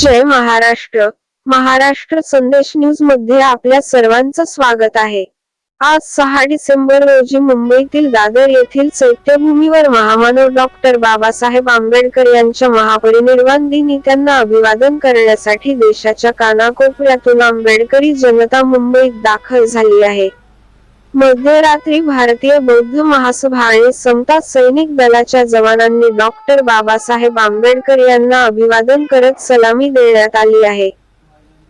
जय महाराष्ट्र. महाराष्ट्र संदेश न्यूजमध्ये आपल्या सर्वांचं स्वागत आहे. आज सहा डिसेंबर रोजी मुंबईतील दादर येथील चैत्यभूमीवर महामानव डॉक्टर बाबासाहेब आंबेडकर यांच्या महापरिनिर्वाण दिनी त्यांना अभिवादन करण्यासाठी देशाच्या कानाकोपऱ्यातून आंबेडकरी जनता मुंबईत दाखल झाली आहे. मध्यरात्री भारतीय बौद्ध महासभा आणि समता सैनिक दलाच्या जवानांनी डॉक्टर बाबासाहेब आंबेडकर यांना अभिवादन करत सलामी देण्यात आली आहे.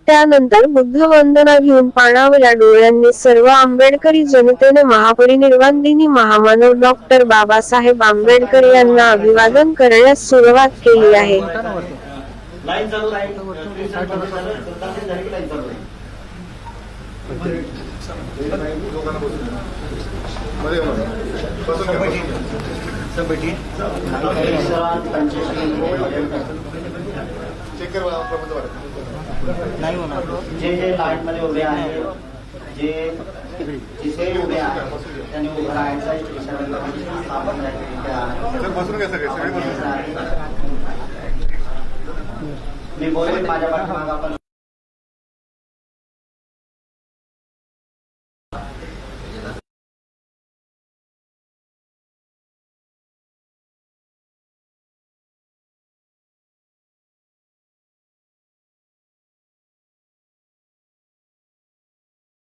त्यानंतर बुद्ध वंदना घेऊन पाणावल्या डोळ्यांनी सर्व आंबेडकरी जनतेने महापरिनिर्वाण दिनी महामानव डॉक्टर बाबासाहेब आंबेडकर यांना अभिवादन करण्यास सुरुवात केली आहे. लाईन चालू राहील लाईन चेक जे लाईन मध्ये उभे आहेत जे जिथे उभे आहेत त्यांनी उभं राहायचं स्थापन घ्या. मी बोलेन माझ्या पाठीमागं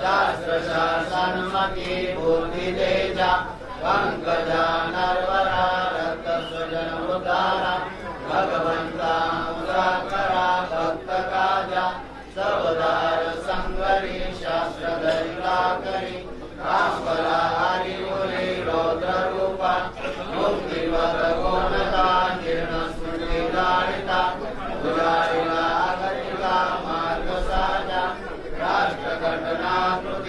शास्त्रशासनमती भूमितेजा पङ्कजानर าตุ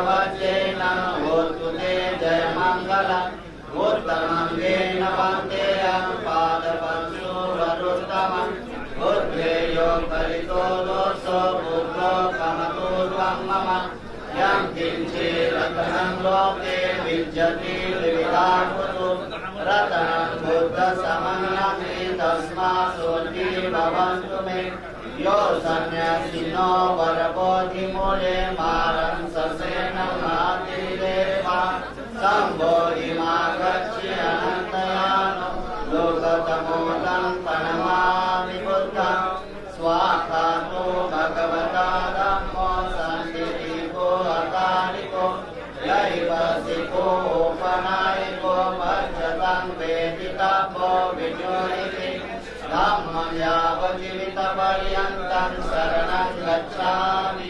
सच्चवचेन होतु ते जयमङ्गलम् उत्तमङ्गेन वन्देयं पादपशुवरुत्तमम् बुद्धेयो कलितो दोषो बुद्धो कमतोर्वं मम यं किञ्चिरतनं लोके विद्यति विविधाकुतु रतनं बुद्धसमन्नमे तस्मात् भवन्तु मे। โยสัญญาสิโนปรปพธิโมเลมารังสเซนามาติเลมาสัมโบอิมากัจฉิอนันตยานโลกตโมตังปนมามิพุทธังสวาคาโตภะคะวตาธัมโมสันติปิโกอาตาลิโกยิปัสิโกปนายิโกมัจจตังเวทิตาโพวิโยนิ यावजीवितपर्यन्तं शरण गच्छामि।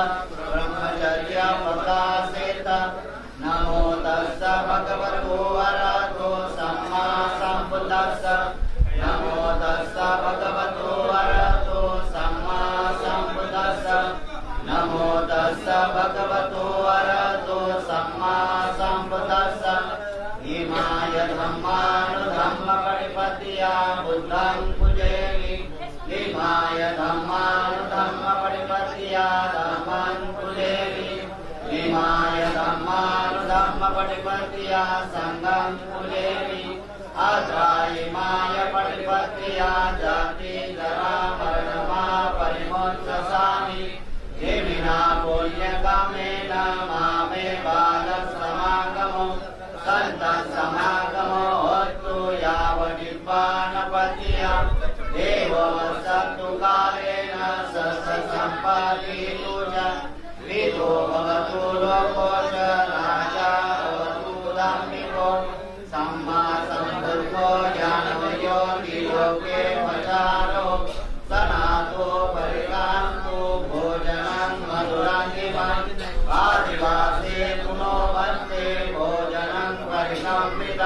परिशुद्धं ब्रह्मचर्यप्रकाशेत। नमो तस्स भगवतो वरतो सम्मा सम्बुद्धस्स। नमो तस्स भगवतो वरतो सम्मा सम्बुद्धस्स। नमो तस्स भगवतो वरतो सम्मा सम्बुद्धस्स। इमाय धम्मानुधम्मपरिपत्या बुद्धं पूजयामि। धम्मानुधम्मपरिपत्या सङ्गं पूजयामि अत्रायिमाय परिपत्या जाति जरा मरणमा परिमोक्षसामि। ये विना पुण्यकामेन मामे देवो विदो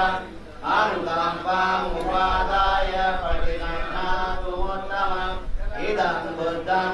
परिसंविदम् अनुकम्पामुपादाय प्रतिगृह्णातुमुत्तमम् इदं बुद्धं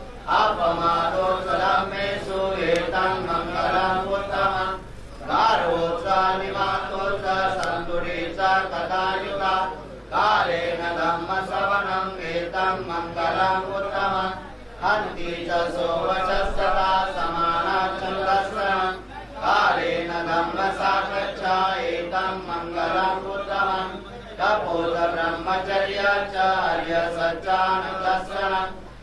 अपमादो सलमेषु एतं मङ्गलम् उत्तमम् गारोत्सा निवातोत्सा सन्तुरे च कथायुता कालेन धम्मश्रवणम् एतं मङ्गलम् उत्तमम् हन्ति च सोवचस्तथा समानाच्छन्दस्वरम् कालेन धम्मसाकच्छा एतं मङ्गलम् उत्तमम् तपोत ब्रह्मचर्य च हर्यसच्चानन्दस्वरम् निपान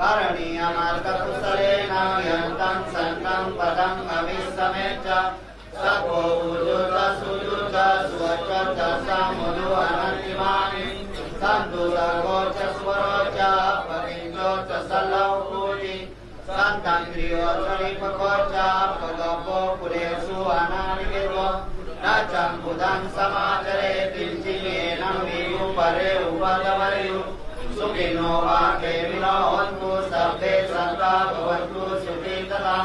करणीयमार्गकुशलेन यन्तं सन्तं पदम् अविस्मये च सको उजुत सुजुत स्वच च समुदु अनन्तिमानि। सन्तु सगो च स्वरो च पतिञ्जो च सलौ कूटि सन्तं क्रियो च पगपो पुरेषु अनानिकेतो न चम्बुदं समाचरे किञ्चिमेनं वियुपरे उपदवरयु। सुखिनो वा केमिनो हन्तु सर्वे सन्ता भवन्तु सुखी तथा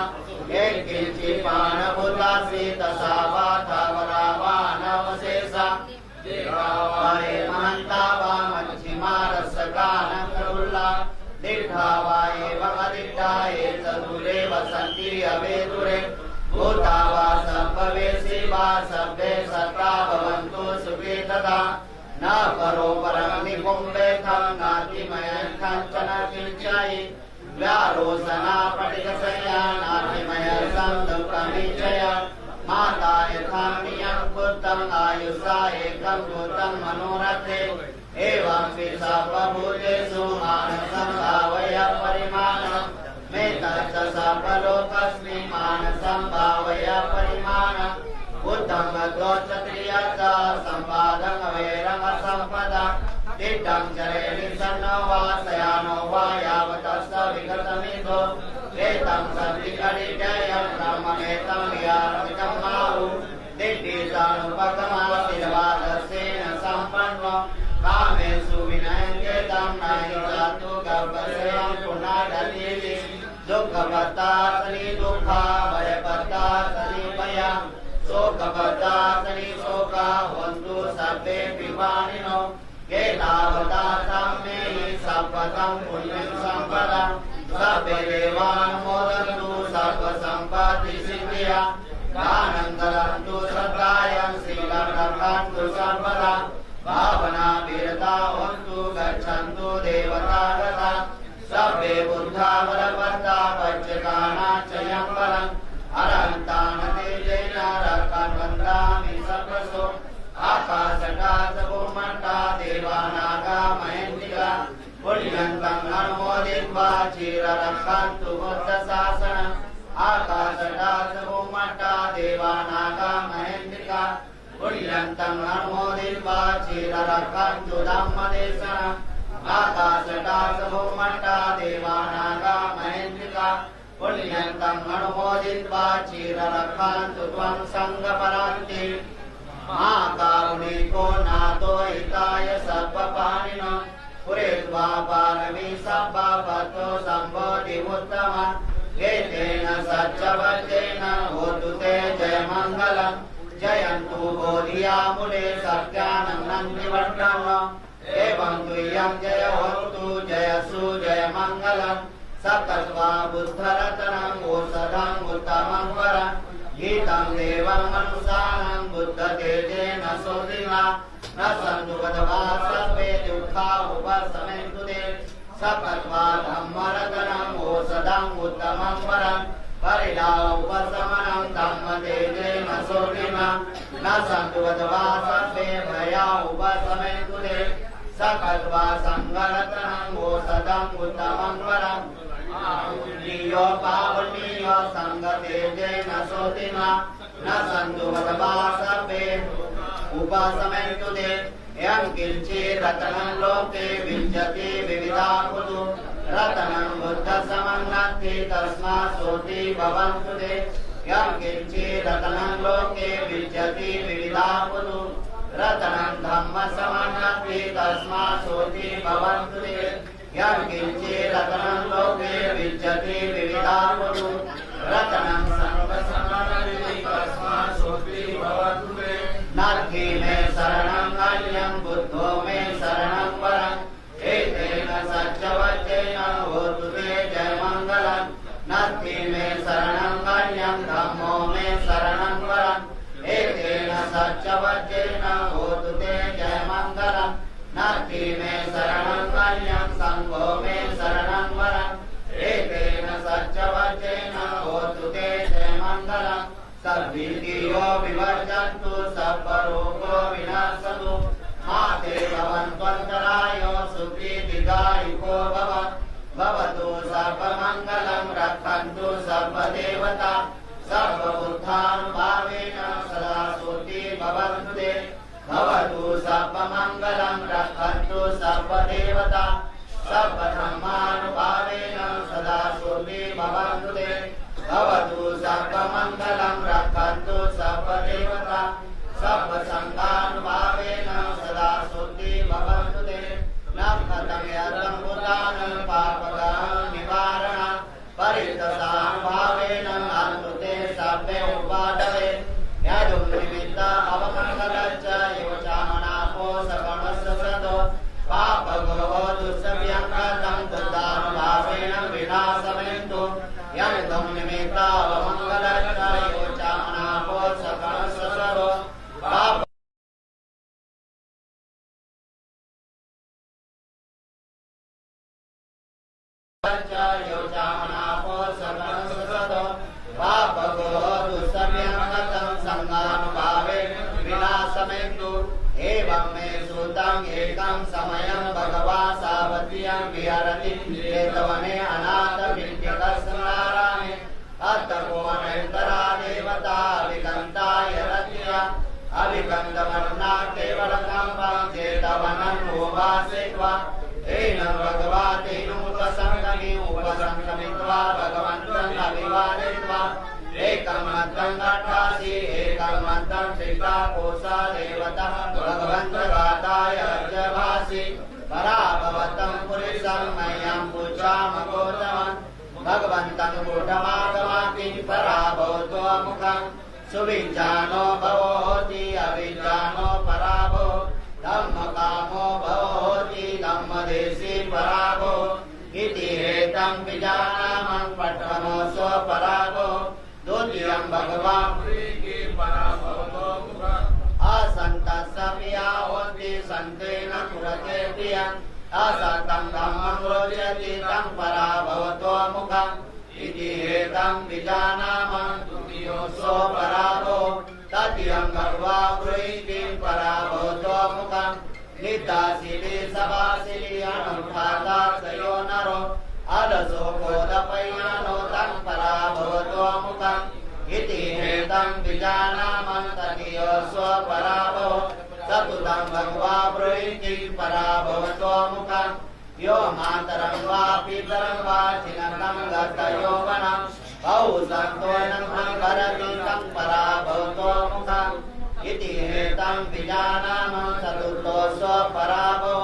किञ्चिपाणभूतासि तथा वा थावरा वा नवशेषा देवावाये महन्ता वा मच्छिमा रसकानकरुल्ला दीर्घा वा एव अदिष्टा ये चतुरेव सन्ति अवेदुरे भूता वा सम्भवेसि वा सभ्ये सत्ता भवन्तु सुखी तथा न दुःखपत्तासनि दुःखा भयपत्तासनि भया सनि शोका हन्तु सर्वे पिवाणिनो ये तावता साम्ये सपदं पुण्यं पुण्यन्तं अनुमोदित्वा चिररक्षन्तु बुद्धशासनम्। आकाशकाश भूमण्डा देवानागा महेन्द्रिका पुण्यन्तं अनुमोदित्वा चिररक्षन्तु धम्मदेशनम्। आकाशकाश भूमण्डा देवानागा महेन्द्रिका पुण्यन्तम् अनुमोदित्वा चिररक्षन्तु त्वं सङ्गपरान्ति। महाकारुणिको नाथो सब्बापतो सम्बोधिमुत्तम एतेन सच्चवचेन होतु ते जयमङ्गलम् जयन्तु बोधियामुले सत्यानन्दनिवर्णम् एवं तुय्यं जय होतु जयसु जयमङ्गलम् सप्तस्वा बुद्धरतनम् ओषधम् उत्तमं वरम्। न सर्वे दुःखा उपशमयन्तु ते सपत्वा धम्मरतनम् ओषधम् उत्तमं वरम् परिणा उपशमनं न सन्तु सर्वे भया उपशमयन्तु ते सकत्वा सङ्गरत्नं गोसदम् उत्तमं वरम् पुण्यो पावनीयो न सन्तु वदवा सर्वे यं किञ्चिरतनं लोके विञ्चति विविधा कुतु रतनं बुद्धसमन्नत्ति तस्मात् सोति भवन्तु ते यं किञ्चिरतनं लोके विञ्चति विविधा कुतु रतनं धम्मसमन्नत्ति तस्मात् सोति भवन्तु ते यं किञ्चिरतनं लोके विञ्चति विविधा कुतु नाथी मे शरणं अन्यं बुद्धो मे शरणं वरम् एतेन सत्यवचेन ते जयमङ्गलम् नाथी मे शरणं अन्यं धम्मो मे शरणं वरम् एतेन सत्यवचेन ते जयमङ्गलम् नाथी मे शरणं अन्यं सङ्गो मे शरणं वरम् एतेन सत्यवचेन ते जयमङ्गलम् सर्वीर्यो Mandala. एकं मन्त्रं घटासि एकं मन्त्रं श्रीकाकोसा देवतः भगवन्तगाताय अर्जभासि। पराभवतं पुरुषं मह्यं पूजामगोतमन् भगवन्तं कूटमागमाति पराभवतो मुखं सुविज्ञानो भवोति, अविज्ञानो पराभो। धम्मकामो भवोति, धम्मदेशी पराभो। इति हेतं विजानामं पठनो स्वपराभो द्वितीयं भगवान् असन्तः होति सन्तेन पुरते प्रियम् असतं धम्मं रोचति तं पराभवतो मुखम् इति हेतं विजानामं द्वितीयोऽसो पराभो तदीयं भगवा ब्रूहि पराभवतो मुखम् निताशिली सभाशिली अनुष्ठाता तयो नरो अलसो कोदपय्यानो तं पराभवतो मुखम् इति हेतं विजानामं तदीयोऽस्व पराभो भगवा ब्रूहि पराभवतो मुखम् यो मातरं वा पितरं वा चिनतं गतयो वनं। बहुसन्तोनं भरति तं पराभवतो मुखम् इति हेतं विजानामं चतुर्थोऽस्व पराभो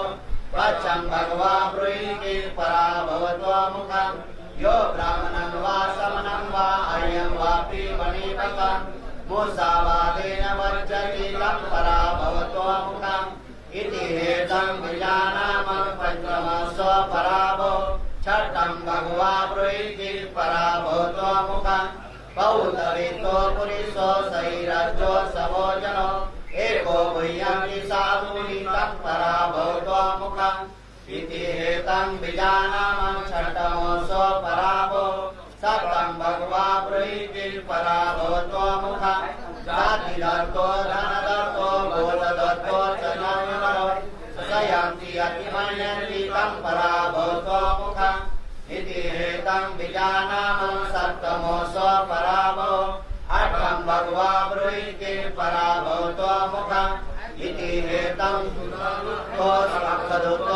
पक्षं भगवा ब्रूहि पराभवतो मुखम् यो ब्राह्मणं वा समनं वा अर्यं वापि मणिपकम् मुसावादेन वर्जति तं पराभवतो मुखम्। इति हेतं विजानामं पञ्चमस्व पराभो। षष्ठं भगवा ब्रूहि पराभवतो मुखम्। बौद्धवितो पुरिषो सैरजो सवो जनो। एको भुय्यं साधूनि तं पराभवतो मुखम् इति हेतं विजानामं षष्ठमोऽसो पराभो। सप्तं भगवा ब्रूहि पराभवतो मुखम् जातिदत्तो धनदत्तो बोधदत्तो च नरो स्वयं यान्ति अतिमन्यन्ति तं पराभवतो मुखम् इति हेतं विजानामं सप्तमोऽसो पराभवो अठं भगवा ब्रूहिते पराभवतो मुखम् इति यो नरो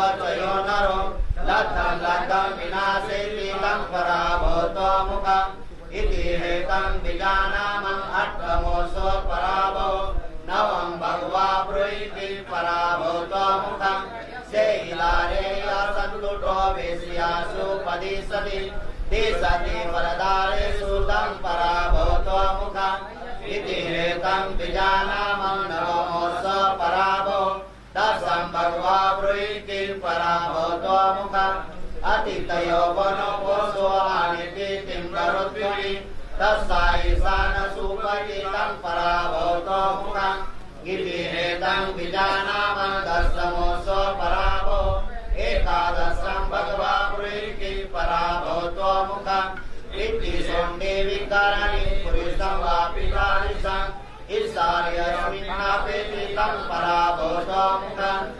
लद्धं लद्धं विनाशेति तं पराभवतो मुखम् इति हेतं विजानामम् अष्टमोऽसो पराभवो नवं भगवा ब्रूहिति पराभवतो मुखम् सेहिलारे असन्तुटो वेश्यासु पदिशति। दिशति वरदारेषु तं पराभवो भगवा ब्रूहिति पराभवतो मुखम् अतितयो वनो कोशो आनिति तिम्बरुद्युनि सुपतितं पराभवतो मुखम् इति हेतं विजानाम दशमोऽसो पराभो। एकादशं भगवा पराभवतो मुखम् इति विकरणि पुरुषं वापि तादृशम् ईशार्यस्मिन्नापेति तं मुखम्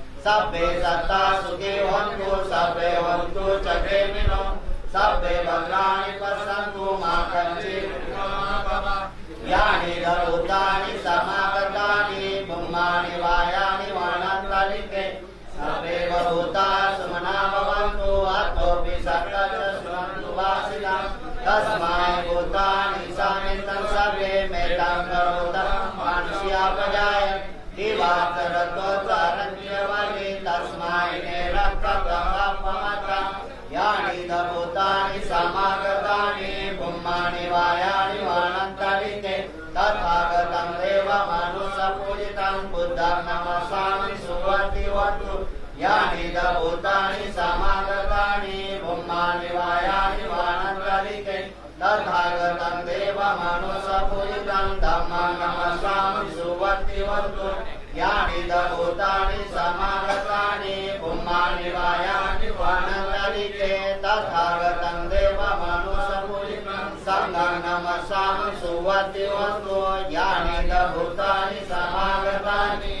सभ्ये सत्ता सुखे हन्तु सभ्ये हन्तु च प्रेमिनो सभ्ये भद्राणि पश्यन्तु मा कञ्चित् यानि धरुतानि समागतानि, ब्रह्माणि, वायानि वाणन्तलिके सर्वे भूता सुमना भवन्तु, अर्थोऽपि सकल शृण्वन्तु वासिनः। तस्मै बुद्धं नमसामि सुवर्तिवन्तु यानि भूतानि समागतानि ब्रह्माणि वायानि वाणन्तलिके तथागतं देवमनुसपूजितं धम्मं नमसामि सुवर्तिवन्तु यानि भूतानि समागतानि ब्रह्माणि वायानि वाणन्तलिके तथागतं देवमनुसपूजितं सङ्गं नमसामि सुवर्तिवन्तु यानि भूतानि समागतानि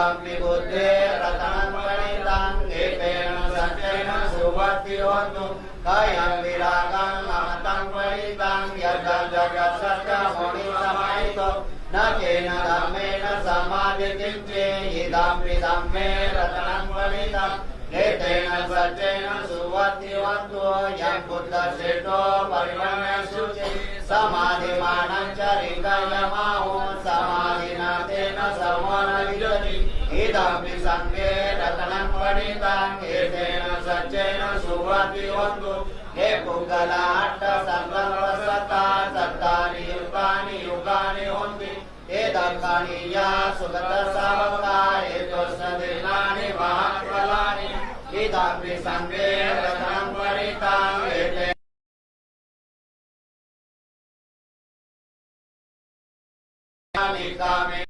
ตังปิบุตเดระตังปริตังเอเตนะสัจเจนะสุวัตติวัตถุกายังวิรากังอาตังปริตังยัตจักรสัจจโหนิสมัยโตนาเกนาดัมเมนะสมาทิจิมเจหิตัมปิดัมเมระนังปลิตังเนเตนะสัจเจนะสุวัตติวัตถุยังพุทธเสโตปริมานสุจิสมาธิมานัญจริกายมาหุสมาธินาเตนะสัมมานิโรธิ विसङ्गे रतनं पणितं एतेन सत्येन सुवर्तिवन्तु हे पुङ्गलाट्ट सङ्गमसता सत्तानि युगानि युगानि हन्ति। होन्ति एदङ्गानीया सुगतसावका एतोष्णदिनानि महाफलानि इदं सङ्गे रथनं परितां एते कामे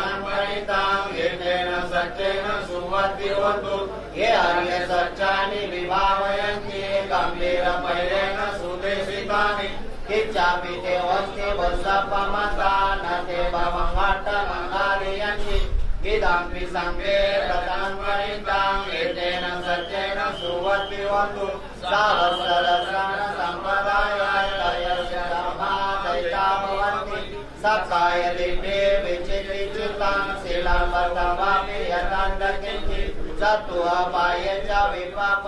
परितां एतेन सच्चेन सुवर्तिवन्तु ये अर्यसच्चानि विभावयन्ति गम्भीरपैरेण सुदेश किच्चापि ते वस्ति वत्सपमता न ते भवङ्घट्ट इदम्पि सङ्गे प्रदान् एतेन सत्येन सुवद्भिवन्तु सहस्रदर्शन सम्प्रदायाय तयस्य धर्मादयिता भवन्ति। सखाय दिव्ये विचित्रिचितां शीलं वर्तमापि यतान्तकिञ्चित् चतुः पाये च विपा